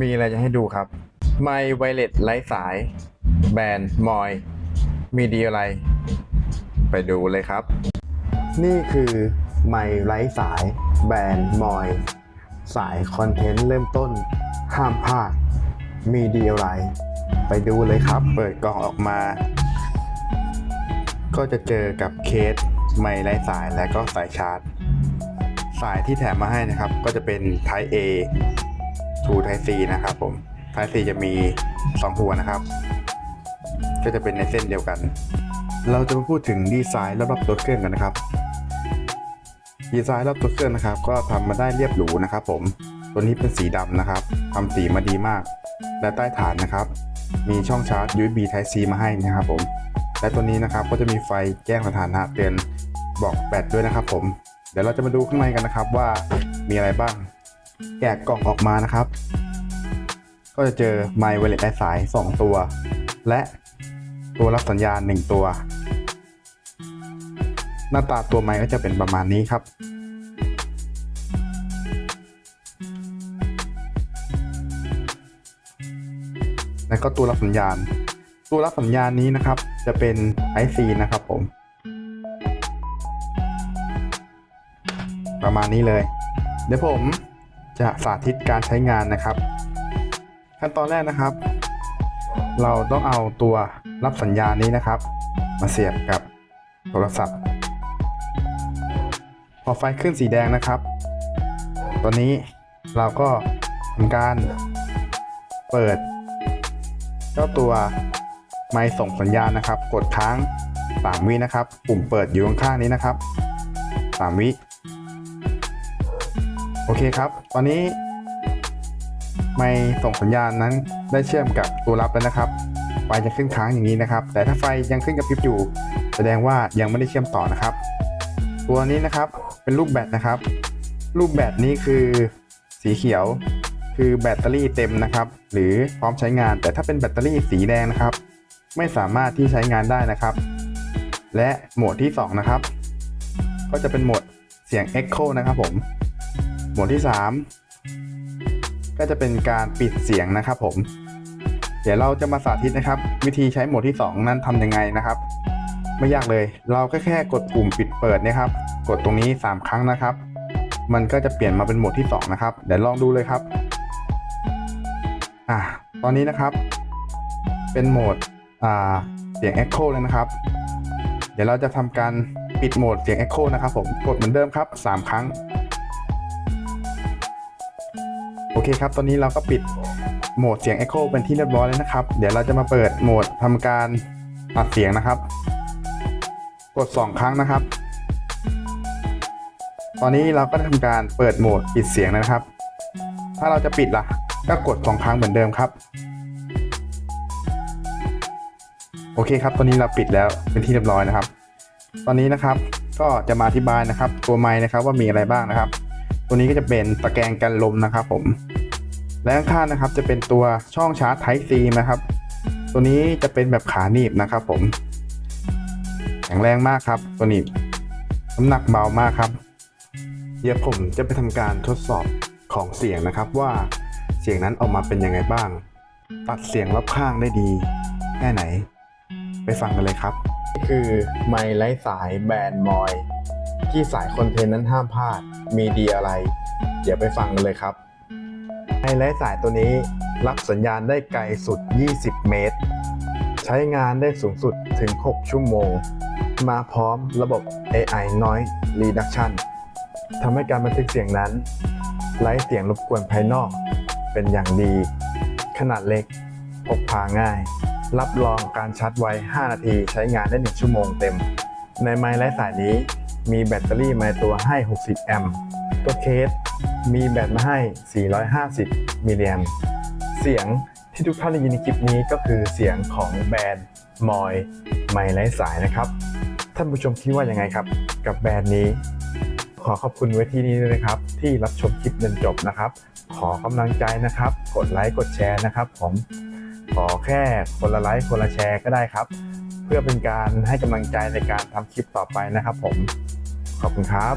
มีอะไรจะให้ดูครับ ไมไวเลสไร้สาย แบรนด์มอย มีดีอะไร ไปดูเลยครับ นี่คือไมไร้สาย แบรนด์มอย สายคอนเทนต์เริ่มต้น ห้ามพลาด มีดีอะไร ไปดูเลยครับ เปิดกล่องออกมา ก็จะเจอกับเคสไมค์ไร้สายและก็สายชาร์จ สายที่แถมมาให้นะครับ ก็จะเป็น Type A to Type C นะครับผม Type C จะมี 2 หัวนะครับ ก็จะเป็นในเส้นเดียวกัน เราจะมาพูดถึงดีไซน์รอบๆตัวเครื่องกันนะครับ ดีไซน์รอบตัวเครื่องนะครับ ก็ทำมาได้เรียบหรูนะครับ ผม ตัวนี้เป็นสีดำนะครับทำสีมาดีมาก และใต้ฐานนะครับ มีช่องชาร์จ USB Type C มาให้นะครับผม และตัวนี้นะครับก็จะมีไฟแจ้งสถานะเตือนบอกแบตด้วยนะครับ ผม เดี๋ยวเราจะมาดูข้างในกันนะครับว่ามีอะไรบ้าง แกะกล่องออกมานะครับ ก็จะเจอไมค์ไวเลไร้สาย 2 ตัว และตัวรับสัญญาณ 1 ตัว หน้าตาตัวไม้ก็จะเป็นประมาณนี้ครับ แล้วก็ตัวรับสัญญาณ ตัวรับสัญญาณนี้นะครับ จะเป็น IC นะครับผม ประมาณนี้เลย เดี๋ยวผม จะสาธิตการใช้งานนะครับ ขั้นตอนแรกนะครับ เราต้องเอาตัวรับสัญญาณนี้นะครับ มาเสียบกับโทรศัพท์ พอไฟขึ้นสีแดงนะครับ ตอนนี้เราก็ทำการเปิด เจ้าตัวไมค์ส่งสัญญาณนะครับ กดค้าง 3 วินะครับ ปุ่มเปิดอยู่ข้างๆนี้นะครับ 3 วิ โอเคครับ ตอนนี้ไมค์ส่งสัญญาณนั้นได้เชื่อมกับตัวรับแล้วนะครับ ไฟจะขึ้นค้างอย่างนี้นะครับ แต่ถ้าไฟยังขึ้นกับพริบอยู่ แสดงว่ายังไม่ได้เชื่อมต่อนะครับ ตัวนี้นะครับเป็นรูปแบตนะครับ รูปแบตนี้คือสีเขียวคือแบตเตอรี่เต็มนะครับ หรือพร้อมใช้งาน แต่ถ้าเป็นแบตเตอรี่สีแดงนะครับ ไม่สามารถที่ใช้งานได้นะครับ และโหมดที่ 2 นะครับ ก็จะเป็นโหมดเสียง Echo นะครับผม หมดที่ 3 ก็จะเป็นการปิดเสียงนะครับผม เดี๋ยวเราจะมาสาธิตนะครับ วิธีใช้โหมดที่ 2 นั้นทำยังไงนะครับ ไม่ยากเลย เราก็แค่กดปุ่มปิดเปิดนะครับ กดตรงนี้ 3 ครั้งนะครับ มันก็จะเปลี่ยนมาเป็นโหมดที่ 2 นะครับ เดี๋ยวลองดูเลยครับ อะตอนนี้นะครับ เป็นโหมดอ่าเสียง Echo เลยนะครับ เดี๋ยวเราจะทำการปิดโหมดเสียง Echo นะครับผม กดเหมือนเดิมครับ 3 ครั้ง เคครับ ตอนนี้เราก็ปิดโหมดเสียง Echo เป็นที่เรียบร้อยแล้วนะครับ เดี๋ยวเราจะมาเปิดโหมดทำการอัดเสียงนะครับ กด 2 ครั้งนะครับ ตอนนี้เราก็ทำการเปิดโหมดปิดเสียงนะครับ ถ้าเราจะปิดล่ะ ก็กด 2 ครั้งเหมือนเดิมครับ โอเคครับ ตอนนี้เราปิดแล้วเป็นที่เรียบร้อยนะครับ ตอนนี้นะครับก็จะมาอธิบายนะครับ ตัวไม้นะครับว่ามีอะไรบ้างนะครับ ตัวนี้ก็จะเป็นตะแกรงกันลมนะครับผม และข้างนะครับจะเป็นตัวช่องชาร์จ Type C นะครับ ตัวนี้จะเป็นแบบขาหนีบนะครับ ผม แข็งแรงมากครับ ตัวนี้น้ำหนักเบามากครับ เดี๋ยวผมจะไปทำการทดสอบของเสียงนะครับ ว่าเสียงนั้นออกมาเป็นยังไงบ้าง ตัดเสียงรอบข้างได้ดีแค่ไหน ไปฟังกันเลยครับนี่คือไมค์ไร้สายแบรนด์มอย ที่สายคอนเทนต์นั้นห้ามพลาดมีดีอะไร เดี๋ยวไปฟังกันเลยครับ ไมค์ไร้สายตัวนี้รับสัญญาณได้ไกลสุด 20 เมตร ใช้งานได้สูงสุดถึง 6 ชั่วโมง มาพร้อมระบบ AI Noise Reduction ทำให้การบันทึกเสียงนั้น ไร้เสียงรบกวนภายนอก เป็นอย่างดี ขนาดเล็กพกพาง่าย รับรองการชาร์จไว5นาทีใช้งานได้ 1 ชั่วโมงเต็ม ในไม้ไร้สายนี้มีแบตเตอรี่มาตัวให้ 60 แอมป์ตัวเคส มีแบตมาให้ 450 มิลลิแอมป์เสียงที่ทุกท่านได้ยินในคลิปนี้ก็คือเสียงของแบรนด์มอยไมไร้สายนะครับ ท่านผู้ชมคิดว่ายังไงครับ กับแบรนด์นี้ ขอขอบคุณไว้ที่นี้ด้วยนะครับ ที่รับชมคลิปจนจบนะครับ ขอกำลังใจนะครับ กดไลค์กดแชร์นะครับผมขอแค่คนละไลค์คนละแชร์ก็ได้ครับ เพื่อเป็นการให้กำลังใจในการทำคลิปต่อไปนะครับผมขอบคุณครับ